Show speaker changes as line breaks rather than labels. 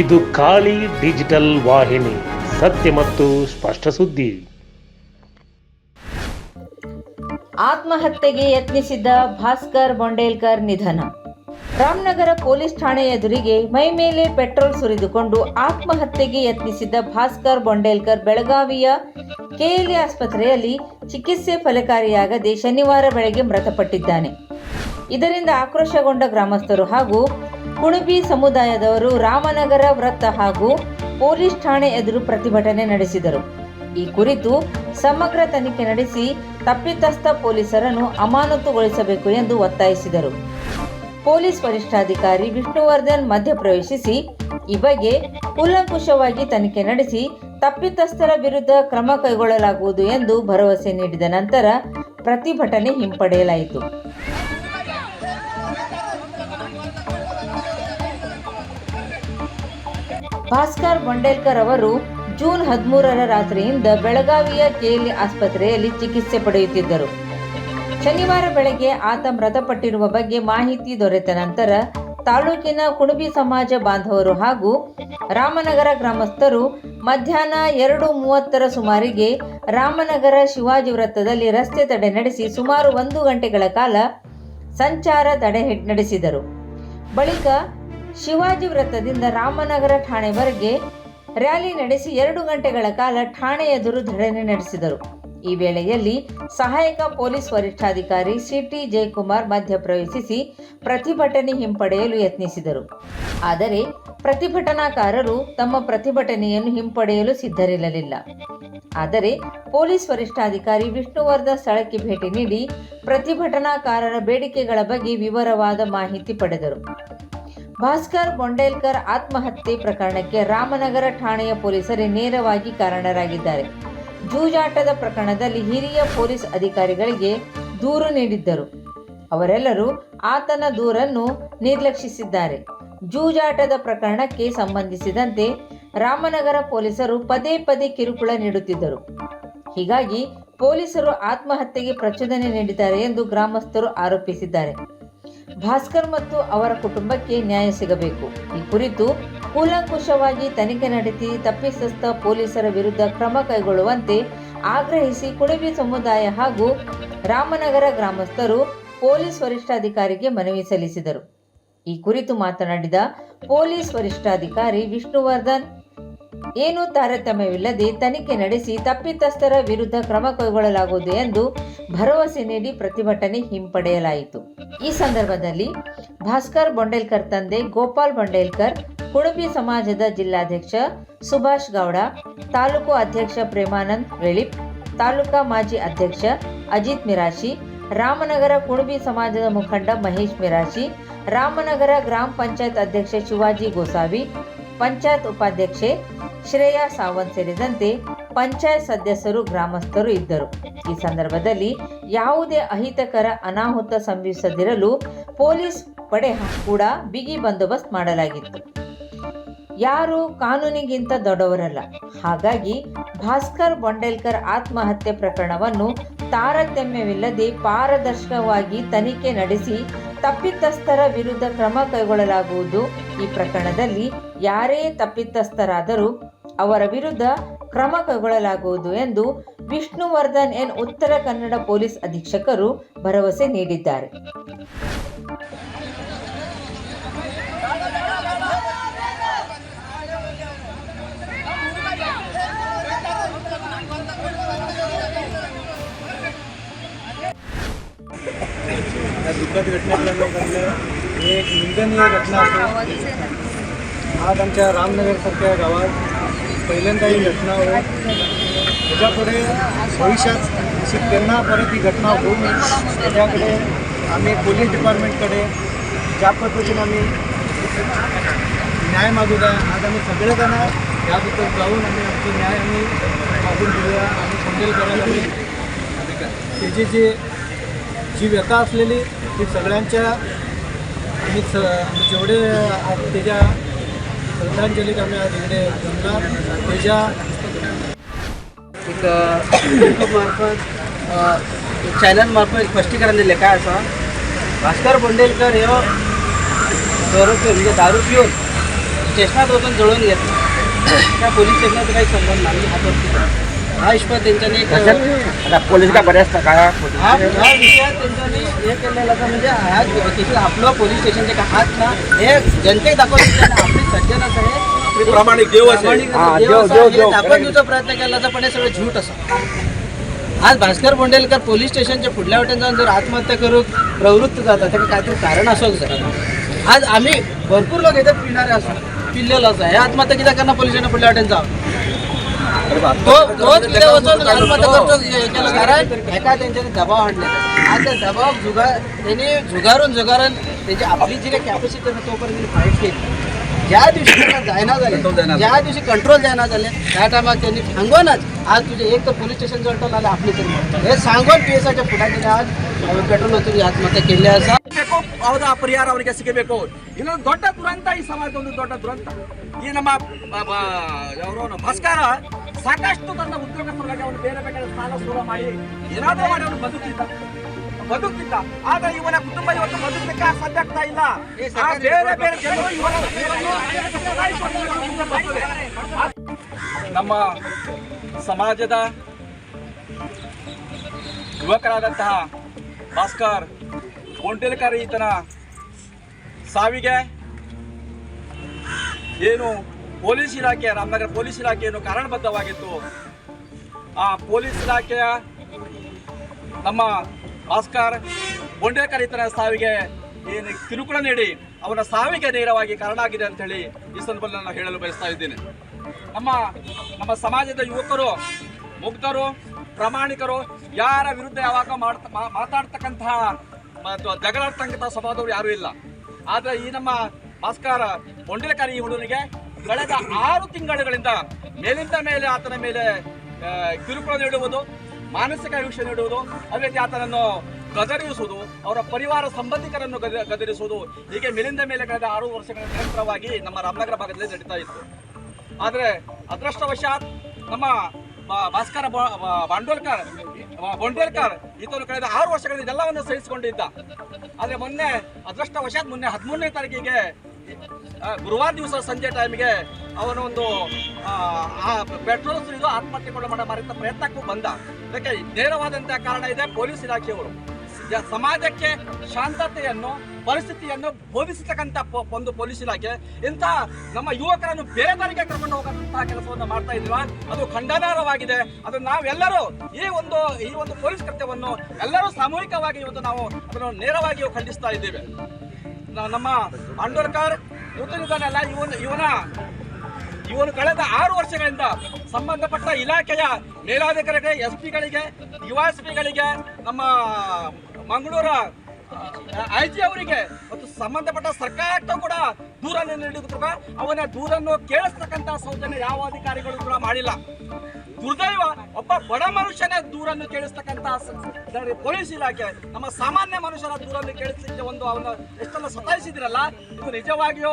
ಇದು ಖಾಲಿ ಡಿಜಿಟಲ್ ವಾಹಿನಿ, ಸತ್ಯ ಮತ್ತು ಸ್ಪಷ್ಟ ಸುದ್ದಿ.
ಆತ್ಮಹತ್ಯೆಗೆ ಯತ್ನಿಸಿದ್ದ ಭಾಸ್ಕರ್ ಬೊಂಡೇಲ್ಕರ್ ನಿಧನ. ರಾಮನಗರ ಪೊಲೀಸ್ ಠಾಣೆ ಎದುರಿಗೆ ಮೈ ಮೇಲೆ ಪೆಟ್ರೋಲ್ ಸುರಿದುಕೊಂಡು ಆತ್ಮಹತ್ಯೆಗೆ ಯತ್ನಿಸಿದ್ದ ಭಾಸ್ಕರ್ ಬೊಂಡೇಲ್ಕರ್ ಬೆಳಗಾವಿಯ ಕೆಎಲ್ಎ ಆಸ್ಪತ್ರೆಯಲ್ಲಿ ಚಿಕಿತ್ಸೆ ಫಲಕಾರಿಯಾಗದೆ ಶನಿವಾರ ಬೆಳಗ್ಗೆ ಮೃತಪಟ್ಟಿದ್ದಾನೆ. ಇದರಿಂದ ಆಕ್ರೋಶಗೊಂಡ ಗ್ರಾಮಸ್ಥರು ಹಾಗೂ ಕುಣಬಿ ಸಮುದಾಯದವರು ರಾಮನಗರ ವೃತ್ತ ಹಾಗೂ ಪೊಲೀಸ್ ಠಾಣೆ ಎದುರು ಪ್ರತಿಭಟನೆ ನಡೆಸಿದರು. ಈ ಕುರಿತು ಸಮಗ್ರ ತನಿಖೆ ನಡೆಸಿ ತಪ್ಪಿತಸ್ಥ ಪೊಲೀಸರನ್ನು ಅಮಾನತುಗೊಳಿಸಬೇಕು ಎಂದು ಒತ್ತಾಯಿಸಿದರು. ಪೊಲೀಸ್ ವರಿಷ್ಠಾಧಿಕಾರಿ ವಿಷ್ಣುವರ್ಧನ್ ಮಧ್ಯಪ್ರವೇಶಿಸಿ ಈ ಬಗ್ಗೆ ಕೂಲಂಕುಷವಾಗಿ ತನಿಖೆ ನಡೆಸಿ ತಪ್ಪಿತಸ್ಥರ ವಿರುದ್ಧ ಕ್ರಮ ಕೈಗೊಳ್ಳಲಾಗುವುದು ಎಂದು ಭರವಸೆ ನೀಡಿದ ನಂತರ ಪ್ರತಿಭಟನೆ ಹಿಂಪಡೆಯಲಾಯಿತು. ಭಾಸ್ಕರ್ ಬಂಡೇಲ್ಕರ್ ಅವರು ಜೂನ್ ಹದಿಮೂರರ ರಾತ್ರಿಯಿಂದ ಬೆಳಗಾವಿಯ ಕೆಎಲ್ಇ ಆಸ್ಪತ್ರೆಯಲ್ಲಿ ಚಿಕಿತ್ಸೆ ಪಡೆಯುತ್ತಿದ್ದರು. ಶನಿವಾರ ಬೆಳಗ್ಗೆ ಆತ ಮೃತಪಟ್ಟಿರುವ ಬಗ್ಗೆ ಮಾಹಿತಿ ದೊರೆತ ನಂತರ ತಾಲೂಕಿನ ಕುಣಬಿ ಸಮಾಜ ಬಾಂಧವರು ಹಾಗೂ ರಾಮನಗರ ಗ್ರಾಮಸ್ಥರು ಮಧ್ಯಾಹ್ನ ಎರಡು ಮೂವತ್ತರ ಸುಮಾರಿಗೆ ರಾಮನಗರ ಶಿವಾಜಿ ವೃತ್ತದಲ್ಲಿ ರಸ್ತೆ ತಡೆ ನಡೆಸಿ ಸುಮಾರು ಒಂದು ಗಂಟೆಗಳ ಕಾಲ ಸಂಚಾರ ತಡೆ ನಡೆಸಿದರು. ಬಳಿಕ ಶಿವಾಜಿ ವೃತ್ತದಿಂದ ರಾಮನಗರ ಠಾಣೆವರೆಗೆ ರ್ಯಾಲಿ ನಡೆಸಿ ಎರಡು ಗಂಟೆಗಳ ಕಾಲ ಠಾಣೆ ಎದುರು ಧರಣಿ ನಡೆಸಿದರು. ಈ ವೇಳೆಯಲ್ಲಿ ಸಹಾಯಕ ಪೊಲೀಸ್ ವರಿಷ್ಠಾಧಿಕಾರಿ ಸಿಟಿ ಜಯಕುಮಾರ್ ಮಧ್ಯಪ್ರವೇಶಿಸಿ ಪ್ರತಿಭಟನೆ ಹಿಂಪಡೆಯಲು ಯತ್ನಿಸಿದರು. ಆದರೆ ಪ್ರತಿಭಟನಾಕಾರರು ತಮ್ಮ ಪ್ರತಿಭಟನೆಯನ್ನು ಹಿಂಪಡೆಯಲು ಸಿದ್ಧರಿರಲಿಲ್ಲ. ಆದರೆ ಪೊಲೀಸ್ ವರಿಷ್ಠಾಧಿಕಾರಿ ವಿಷ್ಣುವರ್ಧನ್ ಸ್ಥಳಕ್ಕೆ ಭೇಟಿ ನೀಡಿ ಪ್ರತಿಭಟನಾಕಾರರ ಬೇಡಿಕೆಗಳ ಬಗ್ಗೆ ವಿವರವಾದ ಮಾಹಿತಿ ಪಡೆದರು. ಭಾಸ್ಕರ್ ಬೊಂಡೇಲ್ಕರ್ ಆತ್ಮಹತ್ಯೆ ಪ್ರಕರಣಕ್ಕೆ ರಾಮನಗರ ಠಾಣೆಯ ಪೊಲೀಸರೇ ನೇರವಾಗಿ ಕಾರಣರಾಗಿದ್ದಾರೆ. ಜೂಜಾಟದ ಪ್ರಕರಣದಲ್ಲಿ ಹಿರಿಯ ಪೊಲೀಸ್ ಅಧಿಕಾರಿಗಳಿಗೆ ದೂರು ನೀಡಿದ್ದರು. ಅವರೆಲ್ಲರೂ ಆತನ ದೂರನ್ನು ನಿರ್ಲಕ್ಷಿಸಿದ್ದಾರೆ. ಜೂಜಾಟದ ಪ್ರಕರಣಕ್ಕೆ ಸಂಬಂಧಿಸಿದಂತೆ ರಾಮನಗರ ಪೊಲೀಸರು ಪದೇ ಪದೇ ಕಿರುಕುಳ ನೀಡುತ್ತಿದ್ದರು. ಹೀಗಾಗಿ ಪೊಲೀಸರು ಆತ್ಮಹತ್ಯೆಗೆ ಪ್ರಚೋದನೆ ನೀಡಿದ್ದಾರೆ ಎಂದು ಗ್ರಾಮಸ್ಥರು ಆರೋಪಿಸಿದ್ದಾರೆ. ಭಾಸ್ಕರ್ ಮತ್ತು ಅವರ ಕುಟುಂಬಕ್ಕೆ ನ್ಯಾಯ ಸಿಗಬೇಕು. ಈ ಕುರಿತು ಕೂಲಂಕುಷವಾಗಿ ತನಿಖೆ ನಡೆಸಿ ತಪ್ಪಿಸಸ್ಥ ಪೊಲೀಸರ ವಿರುದ್ಧ ಕ್ರಮ ಕೈಗೊಳ್ಳುವಂತೆ ಆಗ್ರಹಿಸಿ ಕುಣಬಿ ಸಮುದಾಯ ಹಾಗೂ ರಾಮನಗರ ಗ್ರಾಮಸ್ಥರು ಪೊಲೀಸ್ ವರಿಷ್ಠಾಧಿಕಾರಿಗೆ ಮನವಿ ಸಲ್ಲಿಸಿದರು. ಈ ಕುರಿತು ಮಾತನಾಡಿದ ಪೊಲೀಸ್ ವರಿಷ್ಠಾಧಿಕಾರಿ ವಿಷ್ಣುವರ್ಧನ್ ಏನೂ ತಾರತಮ್ಯವಿಲ್ಲದೆ ತನಿಖೆ ನಡೆಸಿ ತಪ್ಪಿತಸ್ಥರ ವಿರುದ್ಧ ಕ್ರಮ ಕೈಗೊಳ್ಳಲಾಗುವುದು ಎಂದು ಭರವಸೆ ನೀಡಿ ಪ್ರತಿಭಟನೆ ಹಿಂಪಡೆಯಲಾಯಿತು. ಈ ಸಂದರ್ಭದಲ್ಲಿ ಭಾಸ್ಕರ್ ಬೊಂಡೇಲ್ಕರ್ ತಂದೆ ಗೋಪಾಲ್ ಬೊಂಡೇಲ್ಕರ್ ಕುಡುಬಿ ಸಮಾಜದ ಜಿಲ್ಲಾಧ್ಯಕ್ಷ ಸುಭಾಷ್ ಗೌಡ, ತಾಲೂಕು ಅಧ್ಯಕ್ಷ ಪ್ರೇಮಾನಂದ್ ವೆಳಿಪ್ ತಾಲೂಕಾ ಮಾಜಿ ಅಧ್ಯಕ್ಷ ಅಜಿತ್ ಮಿರಾಶಿ, ರಾಮನಗರ ಕುಣಬಿ ಸಮಾಜದ ಮುಖಂಡ ಮಹೇಶ್ ಮಿರಾಶಿ, ರಾಮನಗರ ಗ್ರಾಮ ಪಂಚಾಯತ್ ಅಧ್ಯಕ್ಷ ಶಿವಾಜಿ ಗೋಸಾವಿ ಪಂಚಾಯತ್ ಉಪಾಧ್ಯಕ್ಷೆ ಶ್ರೇಯಾ ಸಾವಂತ್ ಸೇರಿದಂತೆ ಪಂಚಾಯತ್ ಸದಸ್ಯರು, ಗ್ರಾಮಸ್ಥರು ಇದ್ದರು. ಈ ಸಂದರ್ಭದಲ್ಲಿ ಯಾವುದೇ ಅಹಿತಕರ, ಅನಾಹುತ ಸಂಭವಿಸದಿರಲು ಪೊಲೀಸ್ ಪಡೆ ಕೂಡ ಬಿಗಿ ಬಂದೋಬಸ್ತ್ ಮಾಡಲಾಗಿತ್ತು. ಯಾರು ಕಾನೂನಿಗಿಂತ ದೊಡ್ಡವರಲ್ಲ. ಹಾಗಾಗಿ ಭಾಸ್ಕರ್ ಬಂಡೇಲ್ಕರ್ ಆತ್ಮಹತ್ಯೆ ಪ್ರಕರಣವನ್ನು ತಾರತಮ್ಯವಿಲ್ಲದೆ ಪಾರದರ್ಶಕವಾಗಿ ತನಿಖೆ ನಡೆಸಿ ತಪ್ಪಿತಸ್ಥರ ವಿರುದ್ಧ ಕ್ರಮ ಕೈಗೊಳ್ಳಲಾಗುವುದು. ಈ ಪ್ರಕರಣದಲ್ಲಿ ಯಾರೇ ತಪ್ಪಿತಸ್ಥರಾದರೂ ಅವರ ವಿರುದ್ಧ ಕ್ರಮ ಕೈಗೊಳ್ಳಲಾಗುವುದು ಎಂದು ವಿಷ್ಣುವರ್ಧನ್ ಎನ್ ಉತ್ತರ ಕನ್ನಡ ಪೊಲೀಸ್ ಅಧೀಕ್ಷಕರು ಭರವಸೆ ನೀಡಿದ್ದಾರೆ.
दुःखद घटनेकडे घडले हे एक निंदनीय घटना असून आज आमच्या रामनगरसारख्या गावात पहिल्यांदा ही. घटना होईल त्याच्यापुढे भविष्यात अशी त्यांना परत ही घटना होऊ नये त्याच्याकडे आम्ही पोलीस डिपार्टमेंटकडे ज्या पद्धतीने आम्ही न्याय मागू द्या आज आम्ही सगळेजण याबद्दल जाऊन आम्ही आमचे न्याय आम्ही मागून घेऊया आम्ही कंडेल करायला जे जी व्यथा असलेली ती सगळ्यांच्या आम्ही स जेवढे त्याच्या श्रद्धांजली आम्ही आज इकडे जमणार त्याच्या
एक मार्फत चॅनलमार्फत स्पष्टीकरण दिले काय असं? भास्कर बोंडेलकर हे दारू पिऊन म्हणजे दारू पिऊन स्टेशनात वचून जळून घेतलं त्या पोलीस स्टेशनाचा काही संबंध नाही. हा हा इश्पत त्यांच्यानी एक-
आता पोलीस का बऱ्याच का
हा हा विषय त्यांच्यानी हे केलेला होता म्हणजे आपलं पोलीस स्टेशनचे का हात ना हे जनतेक आपली सज्जनच आहे.
आपली प्रामाणिक देव असे.
प्रामाणिक
हा,
देव
देव-
असा
देव- देव.
दाखवून देऊचा प्रयत्न केला तर पण हे सगळं झूट असं. आज भास्कर बोंडेलकर पोलीस स्टेशनच्या फुडल्या वाटेन जाऊन जर आत्महत्या करूक प्रवृत्त जातात त्याला काहीतरी कारण असो सर आज आम्ही भरपूर लोक येतात पिणारे असो पिल्लेलो असं हे आत्महत्या किती करणार पोलीस स्टेशन फुडल्या वाटेन जाऊन? कारण एका त्यांच्यानी दबाव आणले दबाव जुगार त्यांनी झुगारून झुगारून त्यांची आपली जी काही कॅपॅसिटी आहे तोपर्यंत फाईट केली. ज्या दिवशी त्यांना जायना झाले ज्या दिवशी कंट्रोल जायना झाले त्या टायमात त्यांनी सांगूनच आज तुझे एक तर पोलीस स्टेशन जवळ आले आपली तरी हे सांगून पी एस आयच्या फुटाने आज पेट्रोल ओतून ಆತ್ಮಹತ್ಯೆ ಕೇಳಿ ಅಸ
ಬೇಕು ಹೌದಾ ಪರಿಹಾರ ಅವರಿಗೆ ಸಿಗಬೇಕು ಇನ್ನೊಂದು ದೊಡ್ಡ ದುರಂತ ಈ ಸಮಾಜದ ಒಂದು ದೊಡ್ಡ ದುರಂತ ಈ ನಮ್ಮ ಅವರು ಭಾಸ್ಕರ ಸಾಕಷ್ಟು ತನ್ನ ಉದ್ಯೋಗಸ್ಥರಾಗಿ ಅವನು ಬೇರೆ ಬೇರೆ ಸಾಲ ಸೂಲ ಮಾಡಿ ಏನಾದರೂ ಮಾಡಿ ಅವನು ಬದುಕಿದ್ದ ಬದುಕಿದ್ದ ಆದ್ರೆ ಇವನ ಕುಟುಂಬ ಇವತ್ತು ಬದುಕಲಿಕ್ಕೆ ಸಾಧ್ಯ ಆಗ್ತಾ ಇಲ್ಲ ಆ ಬೇರೆ ಬೇರೆ ಜನರು ಇವನ ಇವನನ್ನು ಬರ್ತದೆ. ನಮ್ಮ ಸಮಾಜದ ಯುವಕರಾದಂತಹ ಭಾಸ್ಕರ್ ಕೊಂಟೇಲ್ಕರ್ ಈತನ ಸಾವಿಗೆ ಏನು ಪೊಲೀಸ್ ಇಲಾಖೆ, ರಾಮನಗರ ಪೊಲೀಸ್ ಇಲಾಖೆ ಏನು ಕಾರಣಬದ್ಧವಾಗಿತ್ತು. ಆ ಪೊಲೀಸ್ ಇಲಾಖೆಯ ನಮ್ಮ ಭಾಸ್ಕರ್ ಬೊಂಡೇಕರ್ ಈತನ ಸಾವಿಗೆ ಏನು ಕಿರುಕುಳ ನೀಡಿ ಅವನ ಸಾವಿಗೆ ನೇರವಾಗಿ ಕಾರಣ ಆಗಿದೆ ಅಂತ ಹೇಳಿ ಈ ಸಂದರ್ಭದಲ್ಲಿ ನಾನು ಹೇಳಲು ಬಯಸ್ತಾ ಇದ್ದೇನೆ. ನಮ್ಮ ನಮ್ಮ ಸಮಾಜದ ಯುವಕರು, ಮುಗ್ಧರು, ಪ್ರಾಮಾಣಿಕರು ಯಾರ ವಿರುದ್ಧ ಯಾವಾಗ ಮಾಡ್ತಾ ಮಾತಾಡ್ತಕ್ಕಂತಹ ಜಗಳ ಜಗಳಾಡ್ತಕ್ಕಂತಹ ಸ್ವಭಾವದವರು ಯಾರೂ ಇಲ್ಲ. ಆದರೆ ಈ ನಮ್ಮ ಭಾಸ್ಕರ ಬೊಂಡೇಕರ್ ಈ ಕಳೆದ ಆರು ತಿಂಗಳುಗಳಿಂದ ಮೇಲಿಂದ ಮೇಲೆ ಆತನ ಮೇಲೆ ಕಿರುಕುಳ ನೀಡುವುದು, ಮಾನಸಿಕ ವಿಷಯ ನೀಡುವುದು, ಅದೇ ರೀತಿ ಆತನನ್ನು ಗದರಿಸುವುದು, ಅವರ ಪರಿವಾರ ಸಂಬಂಧಿಕರನ್ನು ಗದ, ಗದರಿಸುವುದು, ಹೀಗೆ ಮೇಲಿಂದ ಮೇಲೆ ಕಳೆದ ಆರು ವರ್ಷಗಳ ನಿರಂತರವಾಗಿ ನಮ್ಮ ರಾಮನಗರ ಭಾಗದಲ್ಲಿ ನಡೀತಾ ಇತ್ತು. ಆದರೆ ಅದೃಷ್ಟವಶಾತ್ ನಮ್ಮ ಭಾಸ್ಕರ ಬಾಂಡೋಲ್ಕರ್ ಬೊಂಡೇಲ್ಕರ್ ಈತನು ಕಳೆದ ಆರು ವರ್ಷಗಳಿಂದ ಇದೆಲ್ಲವನ್ನು ಸಹಿಸಿಕೊಂಡಿದ್ದ. ಆದರೆ ಮೊನ್ನೆ, ಅದೃಷ್ಟವಶಾತ್ ಮೊನ್ನೆ ಹದಿಮೂರನೇ ತಾರೀಕಿಗೆ ಗುರುವಾರ ದಿವಸ ಸಂಜೆ ಟೈಮ್ಗೆ ಅವನು ಒಂದು ಪೆಟ್ರೋಲ್ ಸುರಿದು ಆತ್ಮಹತ್ಯೆ ಮಾಡೋ ಮಾರಿದ ಪ್ರಯತ್ನಕ್ಕೂ ಬಂದ. ಅದಕ್ಕೆ ನೇರವಾದಂತಹ ಕಾರಣ ಇದೆ ಪೊಲೀಸ್ ಇಲಾಖೆಯವರು. ಸಮಾಜಕ್ಕೆ ಶಾಂತತೆಯನ್ನು, ಪರಿಸ್ಥಿತಿಯನ್ನು ಬೋಧಿಸತಕ್ಕಂಥ ಪ- ಒಂದು ಪೊಲೀಸ್ ಇಲಾಖೆ. ಇಂಥ ನಮ್ಮ ಯುವಕರನ್ನು ಬೇರೆ ದಾರಿಗೆ ಕರ್ಕೊಂಡು ಹೋಗುವಂತಹ ಕೆಲಸವನ್ನು ಮಾಡ್ತಾ ಇದೀವ ಅದು ಖಂಡನಾರ್ಹವಾಗಿದೆ. ಅದು ನಾವೆಲ್ಲರೂ ಈ ಒಂದು ಈ ಒಂದು ಪೊಲೀಸ್ ಕೃತ್ಯವನ್ನು ಎಲ್ಲರೂ ಸಾಮೂಹಿಕವಾಗಿ ಇವತ್ತು ನಾವು ಅದನ್ನು ನೇರವಾಗಿಯೂ ಖಂಡಿಸ್ತಾ ಇದ್ದೇವೆ. ನಮ್ಮ ಅಂಡೋರ್ಕರ್ ಇವತ್ತಿನಿದ್ದಾನಲ್ಲ ಇವನ ಇವನ, ಇವನು ಕಳೆದ ಆರು ವರ್ಷಗಳಿಂದ ಸಂಬಂಧಪಟ್ಟ ಇಲಾಖೆಯ ಮೇಲಾಧಿಕಾರಿಗಳಿಗೆ ಎಸ್ ಪಿಗಳಿಗೆ ಯುವ ಎಸ್ ಪಿಗಳಿಗೆ ನಮ್ಮ ಮಂಗಳೂರ ಐ ಜಿ ಅವರಿಗೆ ಮತ್ತು ಸಂಬಂಧಪಟ್ಟ ಸರ್ಕಾರಕ್ಕೂ ಕೂಡ ದೂರನ್ನು ನೀಡಿದ್ರು ಅವನ ದೂರನ್ನು ಕೇಳಿಸ್ತಕ್ಕಂಥ ಸೌಜನ್ಯ ಯಾವ ಅಧಿಕಾರಿಗಳು ಕೂಡ ಮಾಡಿಲ್ಲ. ದುರ್ದೈವ, ಒಬ್ಬ ಬಡ ಮನುಷ್ಯನ ದೂರನ್ನು ಕೇಳಿಸ್ತಕ್ಕಂಥ ಪೊಲೀಸ್ ಇಲಾಖೆ, ನಮ್ಮ ಸಾಮಾನ್ಯ ಮನುಷ್ಯರ ದೂರನ್ನು ಕೇಳಿಸಲಿಕ್ಕೆ ಒಂದು ಅವನ ಎಷ್ಟನ್ನು ಸತಾಯಿಸಿದಿರಲ್ಲ, ಇದು ನಿಜವಾಗಿಯೂ